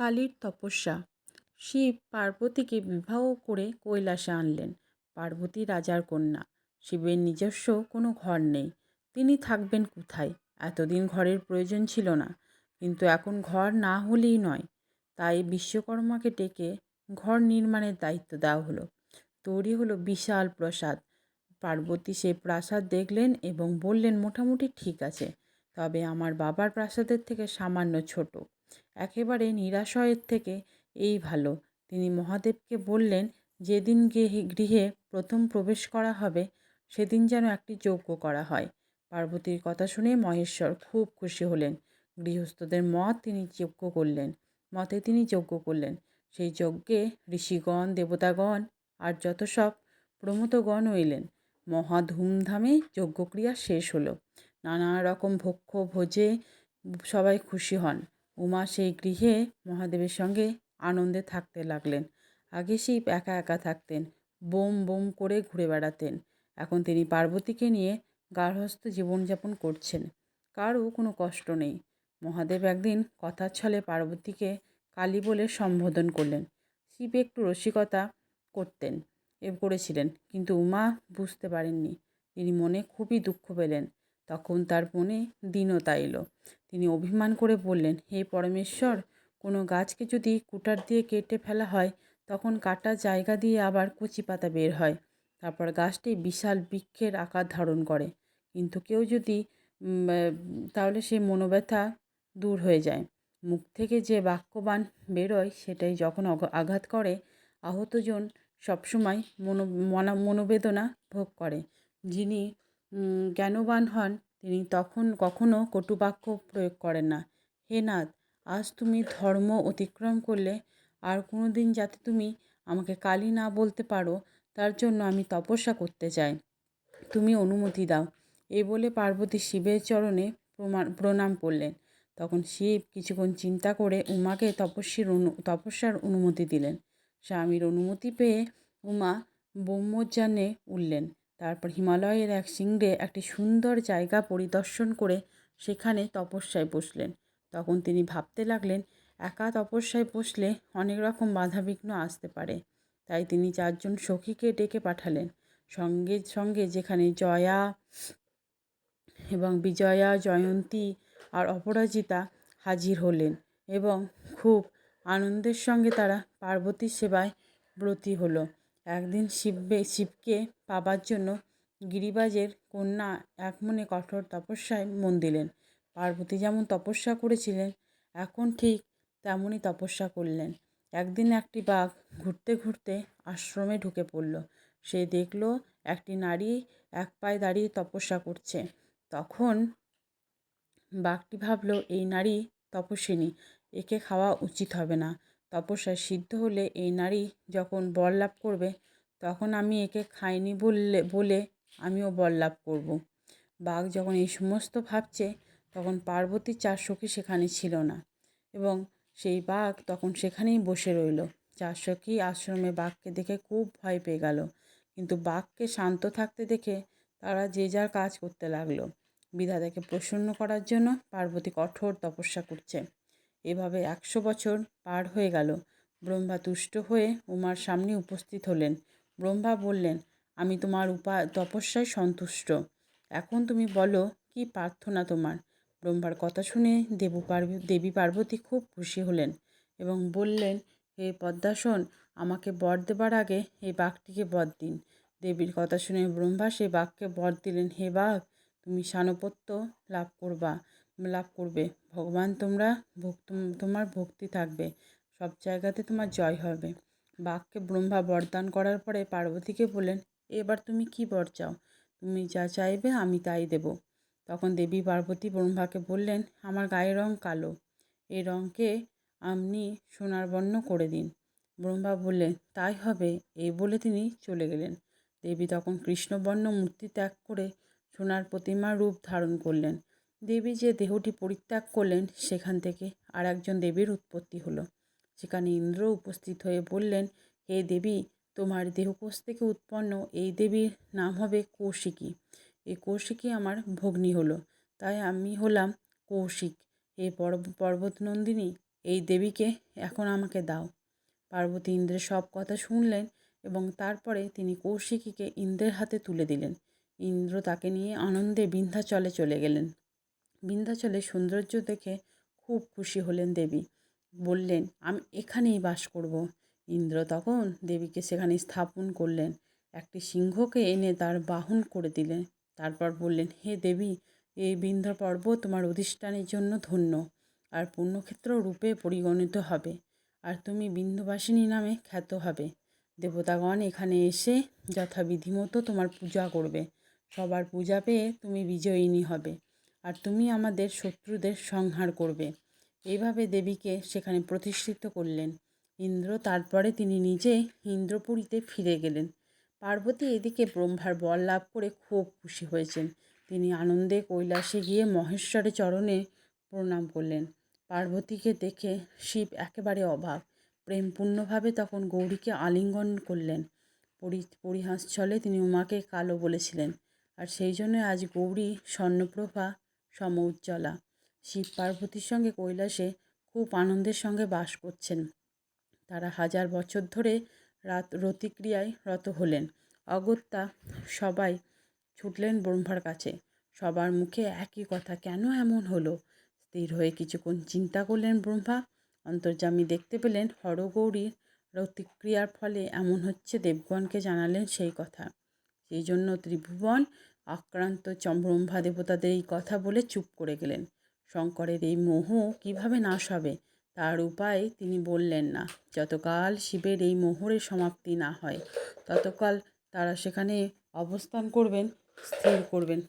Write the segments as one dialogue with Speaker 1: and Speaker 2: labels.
Speaker 1: কালীর তপস্যা। শিব পার্বতীকে বিবাহ করে কৈলাসে আনলেন। পার্বতী রাজার কন্যা। শিবের নিজস্ব কোনো ঘর নেই। তিনি থাকবেন কোথায়? এতদিন ঘরের প্রয়োজন ছিল না। কিন্তু এখন ঘর না হলেই নয়। তাই বিশ্বকর্মাকে ডেকে ঘর নির্মাণের দায়িত্ব দেওয়া হলো। তৈরি হলো বিশাল প্রাসাদ। পার্বতী সে প্রাসাদ দেখলেন এবং বললেন, মোটামুটি ঠিক আছে। তবে আমার বাবার প্রাসাদের থেকে সামান্য ছোট। একেবারে নিরাশয়ের থেকে এই ভালো। তিনি মহাদেবকে বললেন, যেদিন গৃহে প্রথম প্রবেশ করা হবে, সেদিন যেন একটি যজ্ঞ করা হয়। পার্বতীর কথা শুনে মহেশ্বর খুব খুশি হলেন। গৃহস্থদের মত তিনি যজ্ঞ করলেন, মতে তিনি যজ্ঞ করলেন। সেই যজ্ঞে ঋষিগণ, দেবতাগণ, আর যত সব প্রমতগণও এলেন। মহা ধুমধামে যজ্ঞক্রিয়া শেষ হলো। নানা রকম ভক্ষ ভোজে সবাই খুশি হন। উমা সেই গৃহে মহাদেবের সঙ্গে আনন্দে থাকতে লাগলেন। আগে শিব একা একা থাকতেন, বোম বোম করে ঘুরে বেড়াতেন। এখন তিনি পার্বতীকে নিয়ে গার্হস্থ্য জীবনযাপন করছেন। কারও কোনো কষ্ট নেই। মহাদেব একদিন কথার ছলে পার্বতীকে কালী বলে সম্বোধন করলেন। শিব একটু রসিকতা করতেন, এ করেছিলেন, কিন্তু উমা বুঝতে পারেননি। তিনি মনে খুবই দুঃখ পেলেন। তখন তার মনে দীনতা এলো। তিনি অভিমান করে বললেন, হে পরমেশ্বর, কোনো গাছকে যদি কুটার দিয়ে কেটে ফেলা হয়, তখন কাটা জায়গা দিয়ে আবার কচি পাতা বের হয়। তারপর গাছটি বিশাল বৃক্ষের আকার ধারণ করে। কিন্তু কেউ যদি তাহলে সেই মনোব্যথা দূর হয়ে যায়। মুখ থেকে যে বাক্যবান বেরোয়, সেটাই যখন আঘাত করে, আহতজন সবসময় মনো, মনা, মনোবেদনা ভোগ করে। যিনি জ্ঞানবান হন। তিনি তখন কখনো কটুবাক্য প্রয়োগ করেন না। হে নাথ, আজ তুমি ধর্ম অতিক্রম করলে আর কোনো দিন যাতে তুমি আমাকে কালী না বলতে পারো, তার জন্য আমি তপস্যা করতে চাই। তুমি অনুমতি দাও। এই বলে পার্বতী শিবের চরণে প্রণাম করলেন। তখন শিব কিছুক্ষণ চিন্তা করে উমাকে তপস্বীর অনু, তপস্যার অনুমতি দিলেন। স্বামীর অনুমতি পেয়ে উমা ব্রহ্মজ্ঞানে উঠলেন। তারপর হিমালয়ের এক শৃঙ্গে একটি সুন্দর জায়গা পরিদর্শন করে সেখানে তপস্যায় বসলেন। তখন তিনি ভাবতে লাগলেন, একা তপস্যায় বসলে অনেক রকম বাধাবিঘ্ন আসতে পারে। তাই তিনি চারজন সখীকে ডেকে পাঠালেন। সঙ্গে সঙ্গে যেখানে জয়া এবং বিজয়া, জয়ন্তী আর অপরাজিতা হাজির হলেন এবং খুব আনন্দের সঙ্গে তারা পার্বতীর সেবায় ব্রতী হলো। একদিন শিববে, শিবকে পাবার জন্য গিরিবাজের কন্যা এক মনে কঠোর তপস্যায় মন দিলেন। পার্বতী যেমন তপস্যা করেছিলেন, এখন ঠিক তেমনই তপস্যা করলেন। একদিন একটি বাঘ ঘুরতে ঘুরতে আশ্রমে ঢুকে পড়ল। সে দেখল একটি নারী এক পায়ে দাঁড়িয়ে তপস্যা করছে। তখন বাঘটি ভাবল, এই নারী তপস্বিনী, একে খাওয়া উচিত হবে না। তপস্যায় সিদ্ধ হলে এই নারী যখন বর লাভ করবে, তখন আমি একে খাইনি বললে, বলে আমিও বর লাভ করব। বাঘ যখন এই সমস্ত ভাবছে, তখন পার্বতীর চার সখী সেখানে ছিল না এবং সেই বাঘ তখন সেখানেই বসে রইল। চার সখী আশ্রমে বাঘকে দেখে খুব ভয় পেয়ে গেল। কিন্তু বাঘকে শান্ত থাকতে দেখে তারা যে যার কাজ করতে লাগল। বিধাতাকে প্রসন্ন করার জন্য পার্বতী কঠোর তপস্যা করছে। এভাবে একশো বছর পার হয়ে গেল। ব্রহ্মা তুষ্ট হয়ে উমার সামনে উপস্থিত হলেন। ব্রহ্মা বললেন, আমি তোমার উপা, তপস্যায় সন্তুষ্ট। এখন তুমি বলো, কি প্রার্থনা তোমার? ব্রহ্মার কথা শুনে দেবু দেবী পার্বতী খুব খুশি হলেন এবং বললেন, হে পদ্মাসন, আমাকে বর দেবার আগে এই বাঘটিকে বর দিন। দেবীর কথা শুনে ব্রহ্মা সেই বাঘকে বর দিলেন, হে বাঘ, তুমি সানপত্য লাভ করবা। লাভ করবে। ভগবান তোমরা তোমার ভক্তি থাকবে। সব জায়গাতে তোমার জয় হবে। বাঘকে ব্রহ্মা বরদান করার পরে পার্বতীকে বললেন, এবার তুমি কি বর চাও? তুমি যা চাইবে আমি তাই দেব। তখন দেবী পার্বতী ব্রহ্মাকে বললেন, আমার গায়ের রং কালো। এই রঙকে আপনি সোনার বর্ণ করে দিন। ব্রহ্মা বললেন, তাই হবে। এই বলে তিনি চলে গেলেন। দেবী তখন কৃষ্ণবর্ণ মূর্তি ত্যাগ করে সোনার প্রতিমা রূপ ধারণ করলেন। দেবী যে দেহটি পরিত্যাগ করলেন সেখান থেকে আর একজন দেবীর উৎপত্তি হলো। সেখানে ইন্দ্র উপস্থিত হয়ে বললেন, হে দেবী, তোমার দেহকোষ থেকে উৎপন্ন এই দেবীর নাম হবে কৌশিকী। এই কৌশিকী আমার ভগ্নী হলো, তাই আমি হলাম কৌশিক। হে পর্বত নন্দিনী এই দেবীকে এখন আমাকে দাও। পার্বতী ইন্দ্রের সব কথা শুনলেন এবং তারপরে তিনি কৌশিকীকে ইন্দ্রের হাতে তুলে দিলেন। ইন্দ্র তাকে নিয়ে আনন্দে বিন্ধ্যাচলে চলে গেলেন। বিন্ধ্যাচলের সৌন্দর্য দেখে খুব খুশি হলেন দেবী। বললেন, আমি এখানেই বাস করব। ইন্দ্র তখন দেবীকে সেখানে স্থাপন করলেন। একটি সিংহকে এনে তার বাহন করে দিলেন। তারপর বললেন, হে দেবী, এই বিন্ধ্য পর্ব তোমার অধিষ্ঠানের জন্য ধন্য, আর পুণ্যক্ষেত্র রূপে পরিগণিত হবে, আর তুমি বিন্দুবাসিনী নামে খ্যাত হবে। দেবতাগণ এখানে এসে যথাবিধি মতো তোমার পূজা করবে। সবার পূজা পেয়ে তুমি বিজয়িনী হবে। আর তুমি আমাদের শত্রুদের সংহার করবে। এইভাবে দেবীকে সেখানে প্রতিষ্ঠিত করলেন। ইন্দ্র তারপরে তিনি নিজে ইন্দ্রপুরীতে ফিরে গেলেন। পার্বতী এদিকে ব্রহ্মার বল লাভ করে খুব খুশি হয়েছেন। তিনি আনন্দে কৈলাসে গিয়ে মহেশ্বরের চরণে প্রণাম করলেন। পার্বতীকে দেখে শিব একেবারে অভাব প্রেমপূর্ণভাবে তখন গৌরীকে আলিঙ্গন করলেন। পরি পরিহাস ছলে তিনি উমাকে কালো বলেছিলেন। আর সেই জন্য আজ গৌরী স্বর্ণপ্রভা সম উজ্জ্বলা। শিব পার্বতীর সঙ্গে কৈলাসে খুব আনন্দের সঙ্গে বাস করছেন। তারা হাজার বছর ধরে রাত রতিক্রিয়ায় রত হলেন। অগত্যা সবাই ছুটলেন ব্রহ্মার কাছে। সবার মুখে একই কথা, কেন এমন হলো? স্থির হয়ে কিছুক্ষণ চিন্তা করলেন ব্রহ্মা। অন্তর্যামী দেখতে পেলেন হরগৌরীর প্রতিক্রিয়ার ফলে এমন হচ্ছে দেবগণকে জানালেন সেই কথা। সেই জন্য ত্রিভুবন আক্রান্ত ব্রহ্মা দেবতাদের এই কথা বলে চুপ করে গেলেন। শঙ্করের এই মোহ কীভাবে নাশ হবে? তার উপায় তিনি বললেন না। যতকাল শিবের এই মোহরের সমাপ্তি না হয়, ততকাল তারা সেখানে অবস্থান করবেন, স্থির করবেন।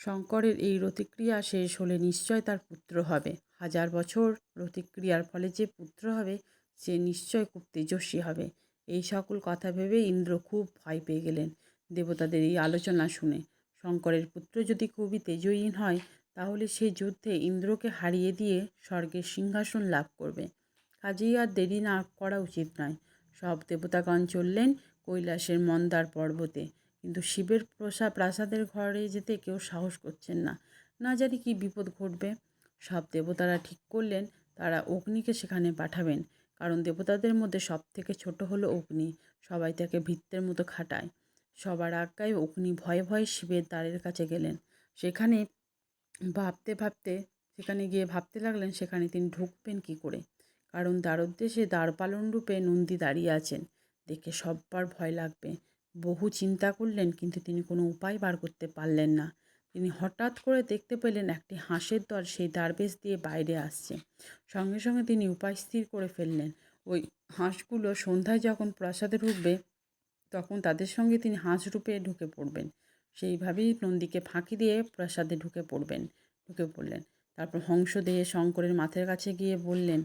Speaker 1: শঙ্করের এই রতিক্রিয়া শেষ হলে নিশ্চয় তার পুত্র হবে। হাজার বছর প্রতিক্রিয়ার ফলে যে পুত্র হবে, সে নিশ্চয় খুব তেজস্বী হবে। এই সকল কথা ভেবে ইন্দ্র খুব ভয় পেয়ে গেলেন। দেবতাদের এই আলোচনা শুনে। শঙ্করের পুত্র যদি খুবই তেজহীন হয়, তাহলে সে যুদ্ধে ইন্দ্রকে হারিয়ে দিয়ে স্বর্গের সিংহাসন লাভ করবে। কাজেই আর দেরি না করা উচিত নয়। সব দেবতাগণ চললেন কৈলাসের মন্দার পর্বতে। কিন্তু শিবের প্রসা প্রাসাদের ঘরে যেতে কেউ সাহস করছেন না। না জানি কী বিপদ ঘটবে। সব দেবতারা ঠিক করলেন, তারা অগ্নিকে সেখানে পাঠাবেন। কারণ দেবতাদের মধ্যে সব থেকে ছোট হলো অগ্নি। সবাই তাকে ভিত্তের মতো খাটায়। সবার আজ্ঞায় অগ্নি ভয়ে ভয়ে শিবের দ্বারের কাছে গেলেন। সেখানে ভাবতে ভাবতে, সেখানে গিয়ে ভাবতে লাগলেন সেখানে তিনি ঢুকবেন কি করে? কারণ দ্বারোদ্দেশে দ্বারপালন রূপে নন্দী দাঁড়িয়ে আছেন। দেখে সব্বার ভয় লাগবে। বহু চিন্তা করলেন কিন্তু তিনি কোনো উপায় বার করতে পারলেন না। তিনি হঠাৎ করে দেখতে পেলেন একটি হাঁসের দল সেই দ্বারবেশ দিয়ে বাইরে আসছে। সঙ্গে সঙ্গে তিনি উপায় স্থির করে ফেললেন। ওই হাঁসগুলো সন্ধ্যায় যখন প্রাসাদে ঢুকবে তখন তাদের সঙ্গে তিনি হাঁস রূপে ঢুকে পড়বেন। সেইভাবেই নন্দীকে ফাঁকি দিয়ে প্রাসাদে ঢুকে পড়বেন, ঢুকে পড়লেন। তারপর হংস দিয়ে শঙ্করের মাথার কাছে গিয়ে বললেন,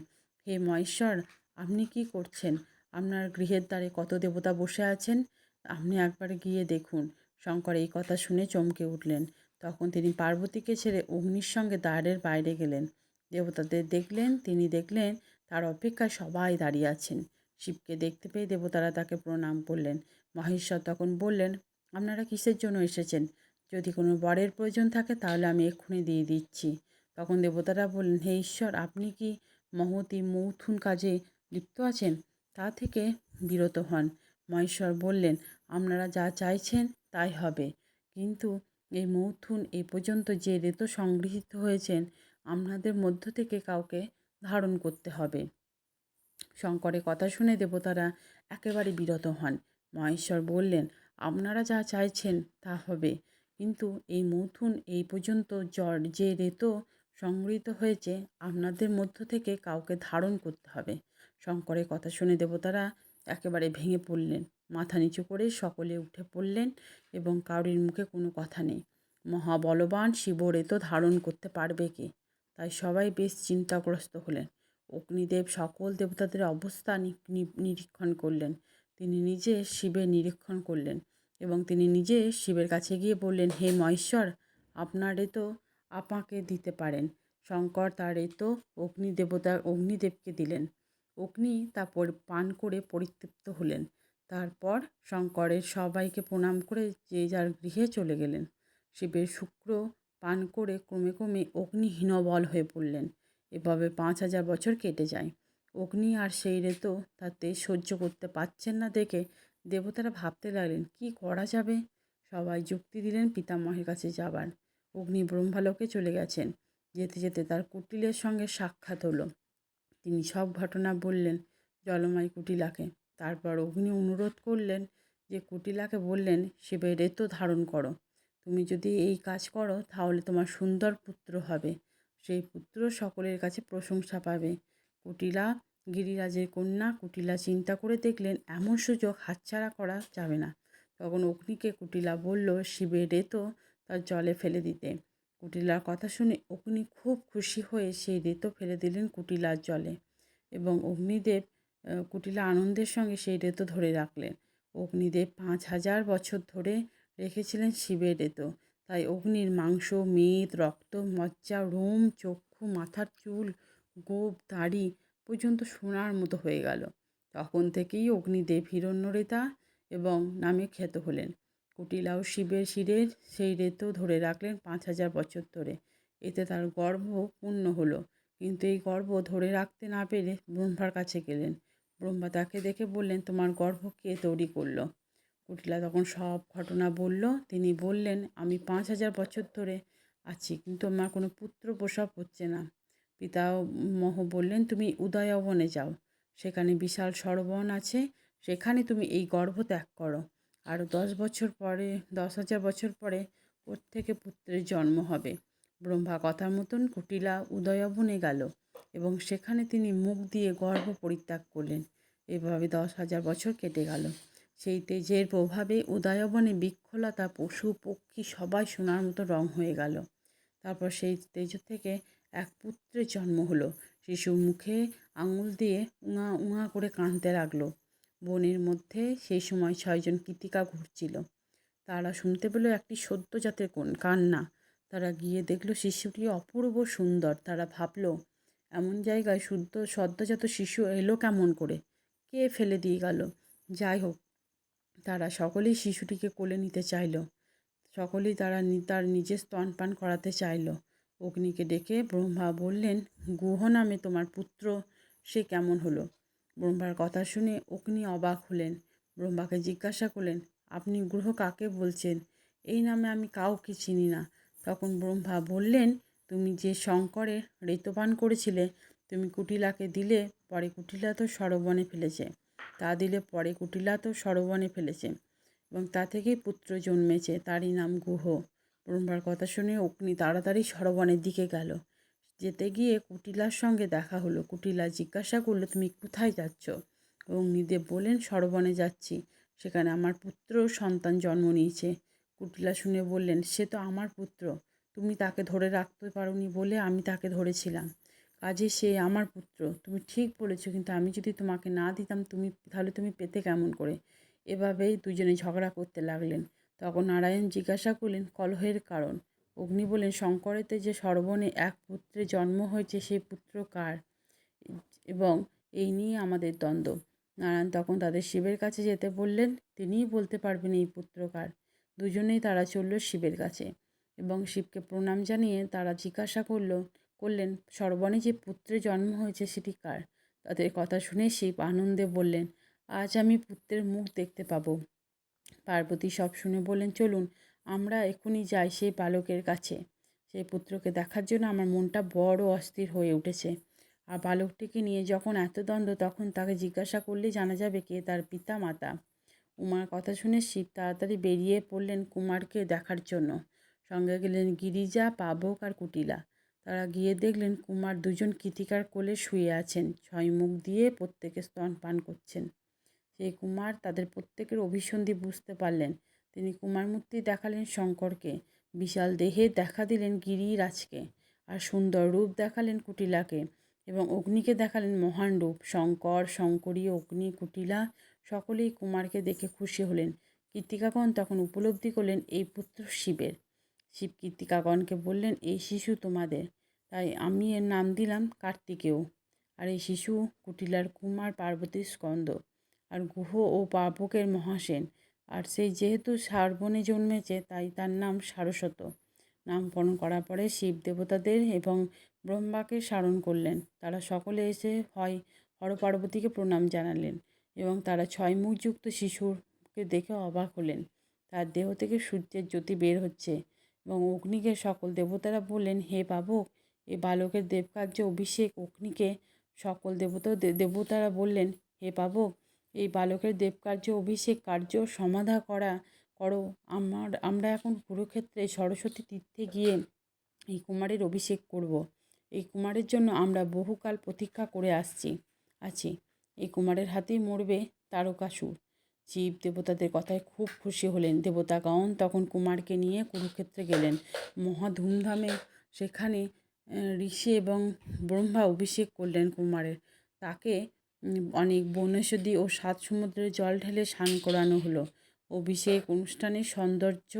Speaker 1: হে মহেশ্বর, আপনি কি করছেন? আপনার গৃহের দ্বারে কত দেবতা বসে আছেন? আপনি একবার গিয়ে দেখুন। শঙ্কর এই কথা শুনে চমকে উঠলেন। তখন তিনি পার্বতীকে ছেড়ে অগ্নির সঙ্গে দ্বারের বাইরে গেলেন। দেবতাদের দেখলেন, তিনি দেখলেন, তার অপেক্ষায় সবাই দাঁড়িয়ে আছেন। শিবকে দেখতে পেয়ে দেবতারা তাকে প্রণাম করলেন। মহেশ্বর তখন বললেন, আপনারা কিসের জন্য এসেছেন? যদি কোনো বরের প্রয়োজন থাকে তাহলে আমি এক্ষুনি দিয়ে দিচ্ছি। তখন দেবতারা বললেন, হে ঈশ্বর, আপনি কি মহতি মৌথুন কাজে লিপ্ত আছেন? তা থেকে বিরত হন। মহেশ্বর বললেন, আপনারা যা চাইছেন তাই হবে। কিন্তু এই মৌথুন এই পর্যন্ত যে রেত সংগৃহীত হয়েছেন, আপনাদের মধ্য থেকে কাউকে ধারণ করতে হবে। শঙ্করের কথা শুনে দেবতারা একেবারে বিরত হন। মহেশ্বর বললেন, আপনারা যা চাইছেন তা হবে। কিন্তু এই মৌথুন এই পর্যন্ত জ্বর যে রেত সংগৃহীত হয়েছে, আপনাদের মধ্য থেকে কাউকে ধারণ করতে হবে। শঙ্করের কথা শুনে দেবতারা একেবারে ভেঙে পড়লেন। মাথা নিচু করে সকলে উঠে পড়লেন এবং কারোর মুখে কোনো কথা নেই। মহাবলবান শিব রেতো ধারণ করতে পারবে কে? তাই সবাই বেশ চিন্তাগ্রস্ত হলেন। অগ্নিদেব সকল দেবতাদের অবস্থা নিরীক্ষণ করলেন। তিনি নিজে শিবের নিরীক্ষণ করলেন এবং তিনি নিজে শিবের কাছে গিয়ে বললেন, হে মহেশ্বর, আপনার তো আপাকে দিতে পারেন। শঙ্কর তার এ তো অগ্নি দেবতা, অগ্নিদেবকে দিলেন। অগ্নি তা পান করে পরিতৃপ্ত হলেন। তারপর শঙ্করের সবাইকে প্রণাম করে যে যার গৃহে চলে গেলেন। শিবের শুক্র পান করে ক্রমে ক্রমে অগ্নিহীনবল হয়ে পড়লেন। এভাবে পাঁচ হাজার বছর কেটে যায়। অগ্নি আর সেই রেতো তাতে সহ্য করতে পারছেন না দেখে দেবতারা ভাবতে লাগলেন, কি করা যাবে? সবাই যুক্তি দিলেন পিতামহের কাছে যাবার। অগ্নি ব্রহ্মালোকে চলে গেছেন। যেতে যেতে তার কুটিলের সঙ্গে সাক্ষাৎ হলো। তিনি সব ঘটনা বললেন জলময় কুটিলাকে। তারপর অগ্নি অনুরোধ করলেন যে কুটিলাকে বললেন, শিবের রেতো ধারণ করো। তুমি যদি এই কাজ করো, তাহলে তোমার সুন্দর পুত্র হবে। সেই পুত্র সকলের কাছে প্রশংসা পাবে। কুটিলা গিরিরাজের কন্যা কুটিলা চিন্তা করে দেখলেন, এমন সুযোগ হাতছাড়া করা যাবে না। তখন অগ্নিকে কুটিলা বলল, শিবের রেতো তার জলে ফেলে দিতে। কুটিলার কথা শুনে অগ্নি খুব খুশি হয়ে সেই রেতো ফেলে দিলেন কুটিলার জলে এবং অগ্নিদেব কুটিলা আনন্দের সঙ্গে সেই রেতো ধরে রাখলেন। অগ্নিদেব পাঁচ হাজার বছর ধরে রেখেছিলেন শিবের রেতো। তাই অগ্নির মাংস, মেদ, রক্ত, মজ্জা, রোম, চক্ষু, মাথার চুল গোপ দাড়ি পর্যন্ত সোনার মতো হয়ে গেল। তখন থেকেই অগ্নিদেব হিরণ্যরেতা এবং নামে খ্যাত হলেন। কুটিলাও শিবের শিরের সেই রেতো ধরে রাখলেন পাঁচ হাজার বছর ধরে। এতে তার গর্ভ পূর্ণ হলো, কিন্তু এই গর্ভ ধরে রাখতে না পেরে ব্রহ্মার কাছে গেলেন। ব্রহ্মা তাকে দেখে বললেন, তোমার গর্ভ কে তৈরি করল? কুটিলা তখন সব ঘটনা বলল। তিনি বললেন, আমি পাঁচ হাজার বছর ধরে আছি, কিন্তু আমার কোনো পুত্র প্রসব হচ্ছে না। পিতামহ বললেন, তুমি উদয়বনে যাও। সেখানে বিশাল সরবন আছে। সেখানে তুমি এই গর্ভ ত্যাগ করো। আর দশ বছর পরে, দশ হাজার বছর পরে ওর থেকে পুত্রের জন্ম হবে। ব্রহ্মা কথার মতন কুটিলা উদয়বনে গেল এবং সেখানে তিনি মুখ দিয়ে গর্ভ পরিত্যাগ করলেন। এভাবে দশ হাজার বছর কেটে গেল। সেই তেজের প্রভাবে উদয়বনে বৃক্ষলতা, পশু, পক্ষী সবাই সোনার মতো রং হয়ে গেল। তারপর সেই তেজ থেকে এক পুত্রের জন্ম হলো। শিশু মুখে আঙুল দিয়ে উঙা উঙা করে কাঁদতে লাগল। বনের মধ্যে সেই সময় ছয়জন কৃতিকা ঘুরছিল। তারা শুনতে পেল একটি সদ্যজাতের কান্না। তারা গিয়ে দেখল শিশুটি অপূর্ব সুন্দর। তারা ভাবলো, এমন জায়গায় শুদ্ধ, সদ্যজাত শিশু এলো কেমন করে? কে ফেলে দিয়ে গেল? যাই হোক, তারা সকলেই শিশুটিকে কোলে নিতে চাইল। সকলেই তারা তার নিজের স্তনপান করাতে চাইল। অগ্নিকে ডেকে ব্রহ্মা বললেন গুহ নামে তোমার পুত্র, সে কেমন হলো? ব্রহ্মার কথা শুনে অগ্নি অবাক হলেন। ব্রহ্মাকে জিজ্ঞাসা করলেন, আপনি গ্রহ কাকে বলছেন? এই নামে আমি কাউকে চিনি না। তখন ব্রহ্মা বললেন, তুমি যে শঙ্করের ঋতপান করেছিলে, তুমি কুটিলাকে দিলে পরে কুটিলা তো সরবনে ফেলেছে। তা দিলে পরে কুটিলা তো সরবনে ফেলেছে এবং তা থেকেই পুত্র জন্মেছে, তারই নাম গুহ। ব্রহ্মার কথা শুনে অগ্নি তাড়াতাড়ি সরবনের দিকে গেল। যেতে গিয়ে কুটিলার সঙ্গে দেখা হলো। কুটিলা জিজ্ঞাসা করল, তুমি কোথায় যাচ্ছ? অগ্নিদেব বলেন সরবনে যাচ্ছি। সেখানে আমার পুত্র সন্তান জন্ম নিয়েছে। কুটিলা শুনে বললেন, সে তো আমার পুত্র। তুমি তাকে ধরে রাখতে পারোনি বলে আমি তাকে ধরেছিলাম। কাজে সে আমার পুত্র। তুমি ঠিক বলেছ, কিন্তু আমি যদি তোমাকে না দিতাম, তুমি, তাহলে তুমি পেতে কেমন করে? এভাবেই দুজনে ঝগড়া করতে লাগলেন। তখন নারায়ণ জিজ্ঞাসা করলেন, কলহের কারণ? অগ্নি বলেন শঙ্করেতে যে সর্বনে এক পুত্রের জন্ম হয়েছে, সেই পুত্র কার? এবং এই নিয়ে আমাদের দ্বন্দ্ব। নারায়ণ তখন তাদের শিবের কাছে যেতে বললেন, তিনিই বলতে পারবেন এই পুত্র কার? দুজনেই তারা চলল শিবের কাছে এবং শিবকে প্রণাম জানিয়ে তারা জিজ্ঞাসা করল, করলেন, সর্বনে যে পুত্রের জন্ম হয়েছে, সেটি কার? তাদের কথা শুনে শিব আনন্দে বললেন, আজ আমি পুত্রের মুখ দেখতে পাবো। পার্বতী সব শুনে বললেন, চলুন, আমরা এখনই যাই সেই বালকের কাছে। সেই পুত্রকে দেখার জন্য আমার মনটা বড় অস্থির হয়ে উঠেছে। আর বালকটিকে নিয়ে যখন এত দ্বন্দ্ব, তখন তাকে জিজ্ঞাসা করলেই জানা যাবে কে তার পিতা মাতা উমার কথা শুনে শিব তাড়াতাড়ি বেরিয়ে পড়লেন কুমারকে দেখার জন্য। সঙ্গে গেলেন গিরিজা, পাবক আর কুটিলা। তারা গিয়ে দেখলেন কুমার দুজন কৃতিকার কোলে শুয়ে আছেন। ছয় মুখ দিয়ে প্রত্যেকে স্তন পান করছেন। সেই কুমার তাদের প্রত্যেকের অভিসন্ধি বুঝতে পারলেন। তিনি কুমারমূর্তি দেখালেন শঙ্করকে, বিশাল দেহে দেখা দিলেন গিরিরাজকে আর সুন্দর রূপ দেখালেন কুটিলাকে এবং অগ্নিকে দেখালেন মহান রূপ। শঙ্কর, শঙ্করী, অগ্নি, কুটিলা সকলেই কুমারকে দেখে খুশি হলেন। কৃতিকাগণ তখন উপলব্ধি করলেন এই পুত্র শিবের। শিব কৃতিকাগণকে বললেন এই শিশু তোমাদের। তাই আমি এর নাম দিলাম কার্তিকেয়। আর এই শিশু কুটিলার কুমার পার্বতীর স্কন্দ আর গুহ ও পাবকের মহাসেন। আর সেই যেহেতু সারবনে জন্মেছে, তাই তার নাম সারস্বত। নামকরণ করার পরে শিব দেবতাদের এবং ব্রহ্মাকে স্মরণ করলেন। তারা সকলে এসে হয় হর পার্বতীকে প্রণাম জানালেন এবং তারা ছয় মুখযুক্ত শিশুরকে দেখে অবাক হলেন। তার দেহ থেকে সূর্যের জ্যোতি বের হচ্ছে এবং অগ্নিকে সকল দেবতারা বললেন, হে পাবক, এ বালকের দেবকার্য, অভিষেক, অগ্নিকে সকল দেবতা, দেবতারা বললেন, হে পাবক এই বালকের দেবকার্য, অভিষেক কার্য সমাধা করা করো। আমার, আমরা এখন কুরুক্ষেত্রে সরস্বতী তীর্থে গিয়ে এই কুমারের অভিষেক করব। এই কুমারের জন্য আমরা বহুকাল প্রতীক্ষা করে আসছি, আছি। এই কুমারের হাতেই মরবে তারকাসুর শিব দেবতাদের কথায় খুব খুশি হলেন। দেবতাগণ তখন কুমারকে নিয়ে কুরুক্ষেত্রে গেলেন। মহা ধুমধামে সেখানে ঋষি এবং ব্রহ্মা অভিষেক করলেন কুমারের। তাকে অনেক বনৌষধি ও সাত সমুদ্রের জল ঢেলে স্নান করানো হলো। অভিষেক অনুষ্ঠানের সৌন্দর্য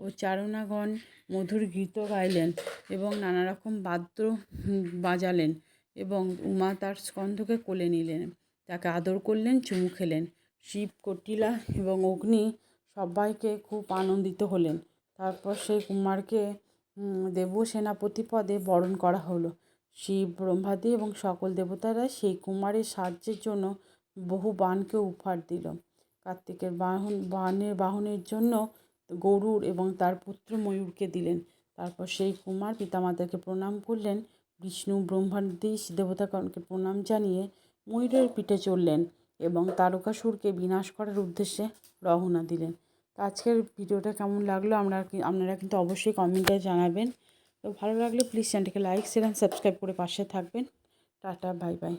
Speaker 1: ও চারণাগণ মধুর গীত গাইলেন এবং নানা রকম বাদ্য বাজালেন এবং উমা তার স্কন্ধকে কোলে নিলেন। তাকে আদর করলেন, চুমু খেলেন। শিব, কটিলা এবং অগ্নি সবাইকে খুব আনন্দিত হলেন। তারপর সেই কুমারকে দেব সেনাপতি পদে বরণ করা হলো। শিব, ব্রহ্মাদি এবং সকল দেবতারা সেই কুমারের সাহায্যের জন্য বহু বানকে উপহার দিল। কার্তিকের বাহন, বানের, বাহনের জন্য গরুর এবং তার পুত্র ময়ূরকে দিলেন। তারপর সেই কুমার পিতামাতাকে প্রণাম করলেন। বিষ্ণু, ব্রহ্মাদি, দেবতাগণকে প্রণাম জানিয়ে ময়ূরের পিঠে চললেন এবং তারকাসুরকে বিনাশ করার উদ্দেশ্যে রওনা দিলেন। আজকের ভিডিওটা কেমন লাগল? আমরা আপনারা কিন্তু অবশ্যই কমেন্টে জানাবেন। তো ভালো লাগলে প্লিজ চ্যানেলটিকে লাইক শেয়ার অ্যান্ড সাবস্ক্রাইব করে পাশে থাকবেন। Tata bye bye